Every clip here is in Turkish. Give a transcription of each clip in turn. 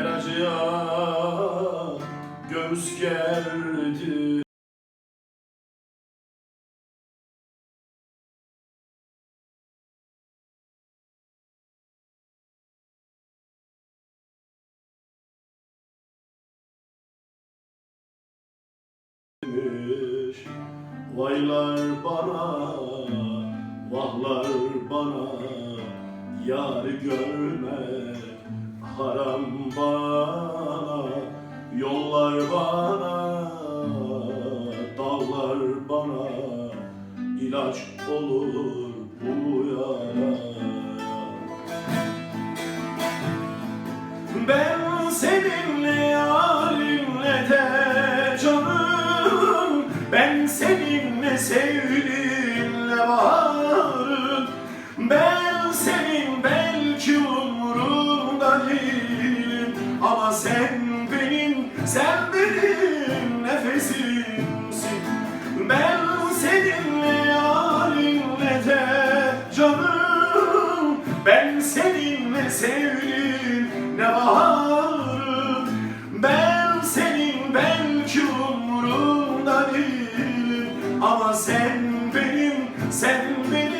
acıya göğüs gerdi. Vaylar bana, vahlar bana Yar görmek haram bana Yollar bana, dağlar bana. İlaç olur bu yara. Ben seninle yarimle de canım. Ben seninle sevdiğinle Ama sen benim, sen benim nefesimsin. Ben seninle yarimle de canım. Ben seninle sevdiğim ne varım Ben senin belki umurumda değilim. Ama sen benim, sen benim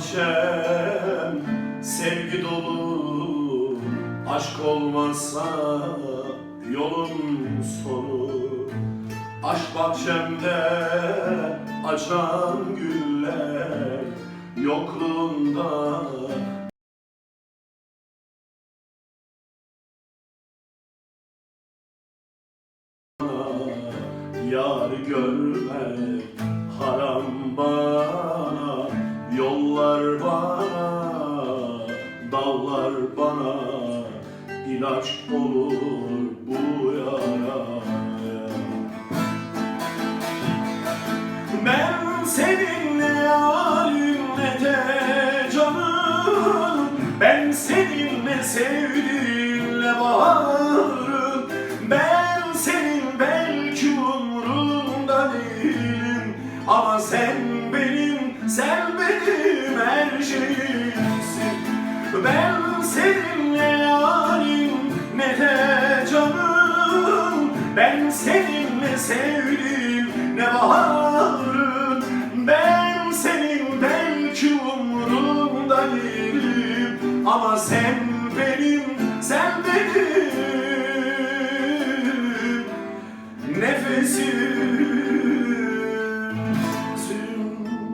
bahçem sevgi dolu Aşk olmazsa yolun sonu. Aşk bahçemde açan güller Yokluğunda. Yar görmek haram bana ilaç olur bu yara Ben seninle yarimle de canım. Ben seninle sevdiğinle varım. Ben senin belki umurumda değilim. Ama sen benim, sen benim her şeyimsin. Ben seninle Seninle sevdim ne baharın. Ben senin belki umurumda değilim. Ama sen benim, sen benim. Nefesim